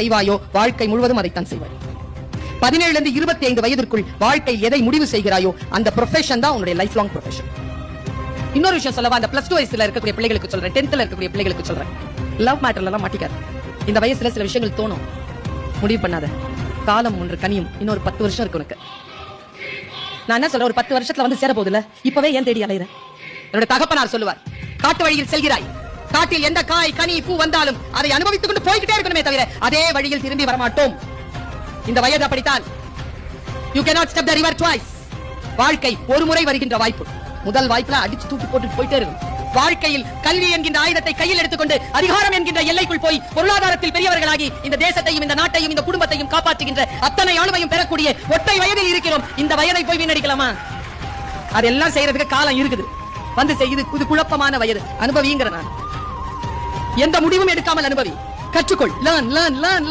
செய்வாயோ? வாழ்க்கை முழுவதும் அதைத்தான் செய்வாய். பதினேழுல இருந்து இருபத்தி ஐந்து வயதிற்குள் வாழ்க்கை எதை முடிவு செய்கிறாயோ அந்த ப்ரொஃபஷன் தான் உன்னுடைய லைஃப் லாங் ப்ரொஃபஷன் இன்னொரு விஷயம் சொல்லவா? அந்த பிளஸ் டூ வயசுல இருக்கக்கூடிய பிள்ளைகளுக்கு சொல்றேன். டென்த்ல இருக்கக்கூடிய பிள்ளைகளுக்கு சொல்றேன். லவ் மேட்டர்ல எல்லாம் மாட்டிக்காது. இந்த வயசுல சில விஷயங்கள் தோணும். முடிவு பண்ணாத. காலம் ஒன்று கனியும். இன்னொரு பத்து வருஷம் இருக்கு உனக்கு. நான் என்ன சொல்றேன்? ஒரு பத்து வருஷத்துல வந்து சேர போகுதுல இப்பவே ஏன் தேடி அலையிற? என்னோட தகப்பனார் சொல்லுவார். காட்டு வழியில் செல்கிறாய். காட்டில் எந்த காய் கனி பூ வந்தாலும் அதை அனுபவித்துக் கொண்டு போய்கிட்டே இருக்கணுமே தவிர அதே வழியில் திரும்பி வரமாட்டோம். இந்த வயது அப்படித்தான். You cannot step the river twice வாழ்க்கை ஒரு முறை வருகின்ற வாய்ப்பு. முதல் வாய்ப்புல அடிச்சு தூக்கி போட்டு போயிட்டே இருக்கும் வாழ்க்கையில் கல்வி என்கின்ற ஆயுதத்தை கையில் எடுத்துக்கொண்டு அதிகாரம் என்கின்ற எல்லைக்குள் போய் பொருளாதாரத்தில் பெரியவர்களாகி இந்த தேசத்தையும் இந்த நாட்டையும் இந்த குடும்பத்தையும் காப்பாற்றுகின்ற அத்தனை ஆளுமையும் பெறக்கூடிய ஒற்றை வயதில் இருக்கிறோம். இந்த வயதை போய் வீணடிக்கலாமா? அதெல்லாம் செய்யறதுக்கு காலம் இருக்குது. வந்து செய்யுது இது குழப்பமான வயது. அனுபவிங்கிற நான். எந்த முடிவும் எடுக்காமல் அனுபவி. கற்றுக்கொள். Learn learn learn